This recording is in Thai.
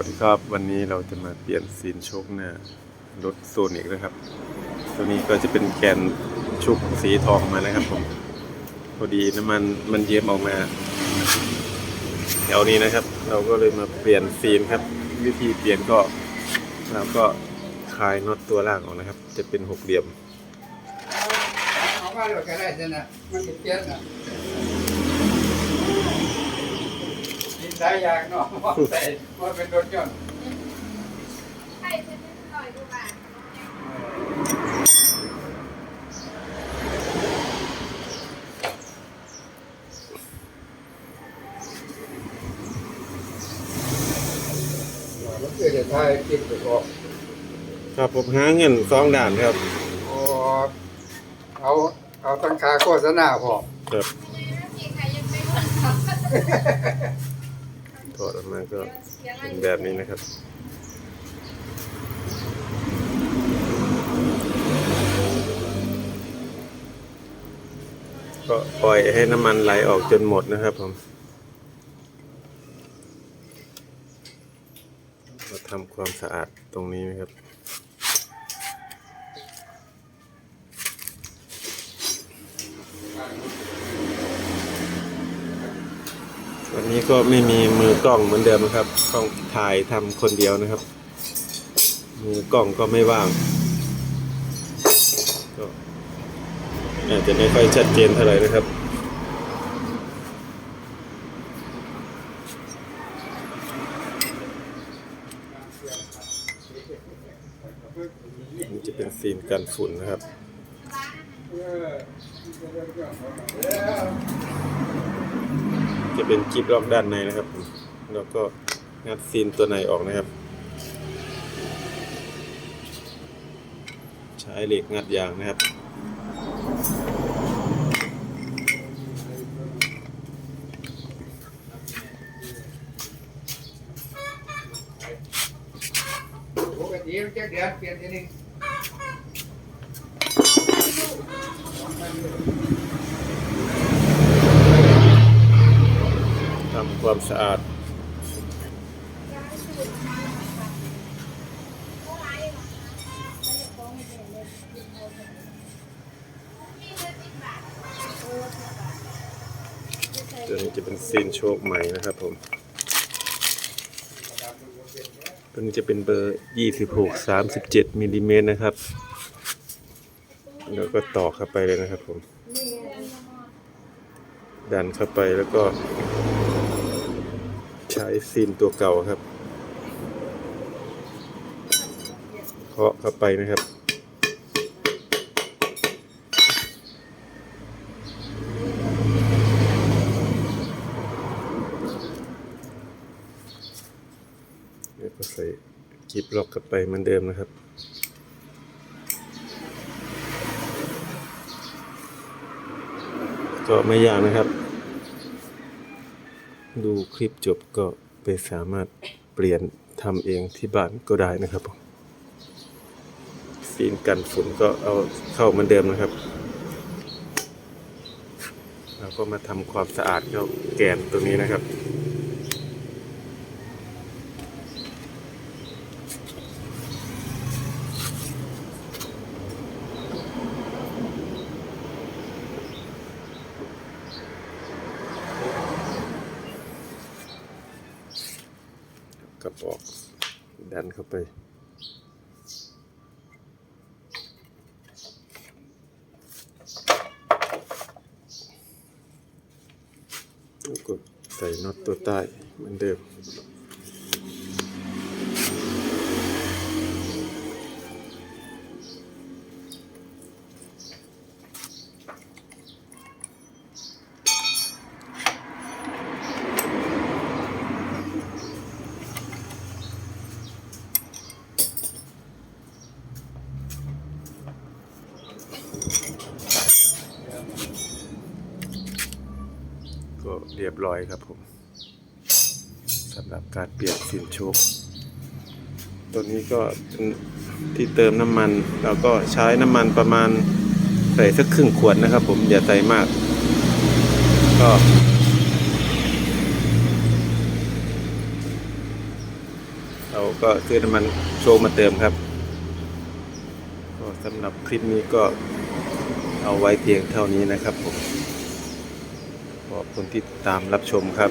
วัสดีครับวันนี้เราจะมาเปลี่ยนซีนชคหน้ารถโซนิกนะครับ ตัวนี้ก็จะเป็นแกนชุบสีทองมานะครับผมพอดีน้ำมันมันเยิ้มออกมาแถวนี้นะครับ เราก็เลยมาเปลี่ยนซีนครับ วิธีเปลี่ยนก็เราก็คลายน็อตตัวล่างออกนะครับ จะเป็นหกเหลี่ยม เอามาเลยก็ได้ใช่ไหมมันจะเปลี่ยนนะกินได้ยากเนาะว่าแต่ว่าเป็นรถยนต์ใช่ฉันไม่ลอยดูบ้านมันคือจะทายกินไปก่อนครับผมหาเงินสองด่านครับโอ้เอาเอาตั้งค่าโฆษณาพอครับ ไม่มีใครยังไม่หมดครับ ถอดออกมาก็เป็นแบบนี้นะครับก็ปล่อยให้น้ำมันไหลออกจนหมดนะครับผมมาทำความสะอาดตรงนี้นะครับ วันนี้ก็ไม่มีมือกล้องเหมือนเดิมนะครับต้องถ่ายทำคนเดียวนะครับ มือกล้องก็ไม่ว่างก็อาจจะไม่ค่อยชัดเจนเท่าไหร่นะครับนี่จะเป็นซีนกันฝุ่นนะครับ จะเป็นกิ๊บล็อกด้านในนะครับ แล้วก็งัดซีนตัวในออกนะครับ ใช้เหล็กงัดยางนะครับปกติมันจะเดือนเปลี่ยนทีนึงทำ ความสะอาด ตัวนี้จะเป็นซีนโชคใหม่นะครับผม ตัวนี้จะเป็นเบอร์ 26 37มิลลิเมตรนะครับ แล้วก็ต่อเข้าไปเลยนะครับผม ดันเข้าไปแล้วก็ ใช้ซีนตัวเก่าครับ เคาะเข้าไปนะครับแล้วก็ใส่กิบล็อกเข้าไปเหมือนเดิมนะครับก็ไม่ยากนะครับ ดูคลิปจบก็ไปสามารถเปลี่ยนทำเองที่บ้านก็ได้นะครับผมซีนกันฝุ่นก็เอาเข้าเหมือนเดิมนะครับเราก็มาทำความสะอาดเจ้าแกนตัวนี้นะครับ กระบอกดันเข้าไปแล้วก็ใส่น็อตตัวใต้เหมือนเดิม ก็เรียบร้อยครับผมสำหรับการเปลี่ยนสินโชคตัวนี้ก็ที่เติมน้ำมันเราก็ใช้น้ำมันประมาณใส่สักครึ่งขวดนะครับ ผมอย่าใส่มาก ก็เราก็ซื้อน้ำมันโชว์มาเติมครับ สำหรับคลิปนี้ก็เอาไว้เพียงเท่านี้นะครับผมขอบคุณที่ตามรับชมครับ